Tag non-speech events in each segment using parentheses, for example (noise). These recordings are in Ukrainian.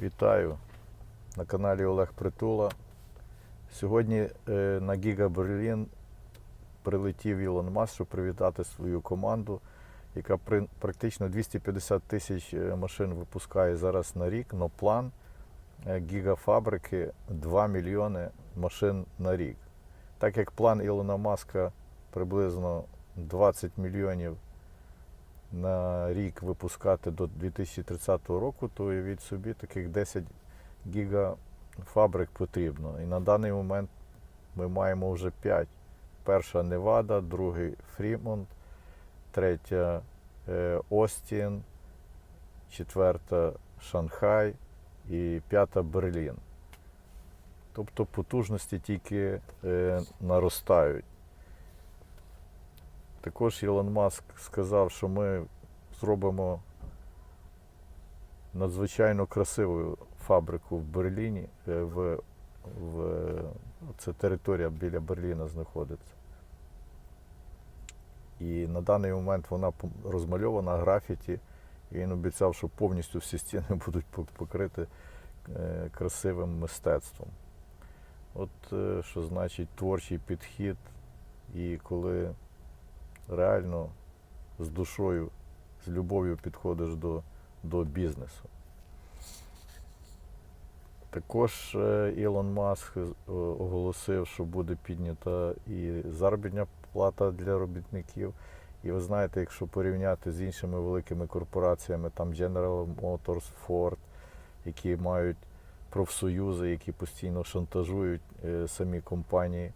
Вітаю на каналі Олег Притула. Сьогодні е, на Гіга Берлін прилетів Ілон Маск, щоб привітати свою команду, яка практично 250 тисяч е, машин випускає зараз на рік, але план е, гігафабрики 2 мільйони машин на рік. Так як план Ілона Маска приблизно 20 мільйонів на рік випускати до 2030 року, то уявіть собі, таких 10 гігафабрик потрібно. І на даний момент ми маємо вже 5. Перша Невада, другий Фрімонт, третя е, Остін, четверта Шанхай і п'ята Берлін. Тобто потужності тільки е, наростають. Також Ілон Маск сказав, що ми зробимо надзвичайно красиву фабрику в Берліні. е, В, в, це територія біля Берліна знаходиться. І на даний момент вона розмальована графіті. І він обіцяв, що повністю всі стіни (laughs) будуть пок- покриті е, красивим мистецтвом. От е, що значить творчий підхід, і коли реально з душою, з любов'ю підходиш до, до бізнесу. Також е, Ілон Маск е, оголосив, що буде піднята і заробітна плата для робітників. І ви знаєте, якщо порівняти з іншими великими корпораціями, там General Motors, Ford, які мають профсоюзи, які постійно шантажують е, самі компанії,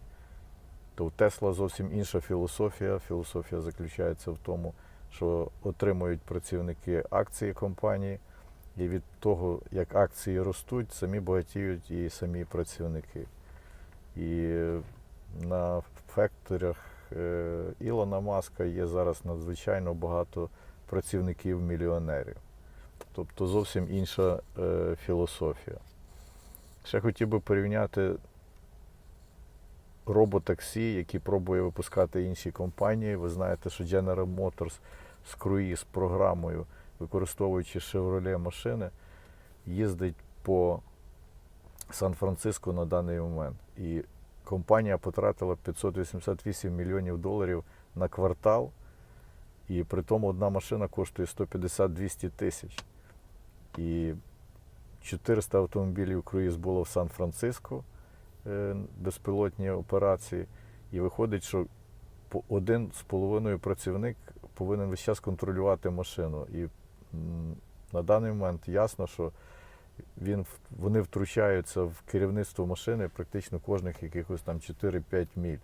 то в Тесла зовсім інша філософія. Філософія заключається в тому, що отримують працівники акції компанії, і від того, як акції ростуть, самі багатіють і самі працівники. І на фекторах е, Ілона Маска є зараз надзвичайно багато працівників-мільйонерів. Тобто зовсім інша е, філософія. Ще хотів би порівняти роботаксі, які пробує випускати інші компанії. Ви знаєте, що General Motors з круїз програмою, використовуючи Chevrolet машини, їздить по Сан-Франциско на даний момент. І компанія потратила 588 мільйонів доларів на квартал, і при тому одна машина коштує 150-200 тисяч. І 400 автомобілів круїз було в Сан-Франциско, безпілотні операції. І виходить, що один з половиною працівник повинен весь час контролювати машину. І на даний момент ясно, що він, вони втручаються в керівництво машини практично кожних якихось там 4-5 міль.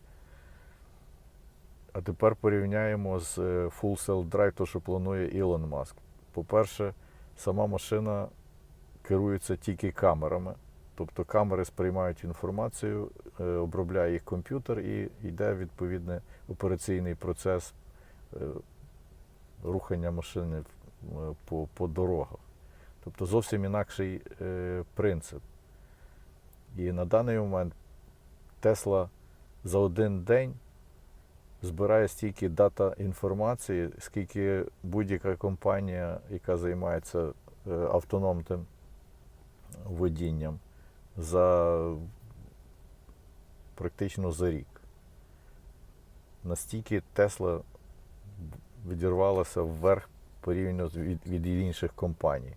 А тепер порівняємо з е, Full Self Drive, то, що планує Ілон Маск. По-перше, сама машина керується тільки камерами. Тобто камери сприймають інформацію, е, обробляє їх комп'ютер і йде відповідний операційний процес е, рухання машини е, по, по дорогах. Тобто зовсім інакший принцип. І на даний момент Тесла за один день збирає стільки дата інформації, скільки будь-яка компанія, яка займається автономним водінням, за практично за рік. Настільки Тесла відірвалася вверх порівняно від, від інших компаній.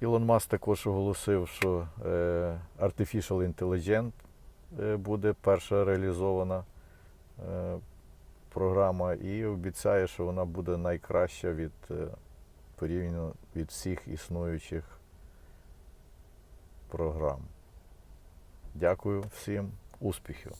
Ілон Маск також оголосив, що е, Artificial Intelligence е, буде перша реалізована е, програма і обіцяє, що вона буде найкраща від е, порівняно від всіх існуючих програм. Дякую всім, успіхів!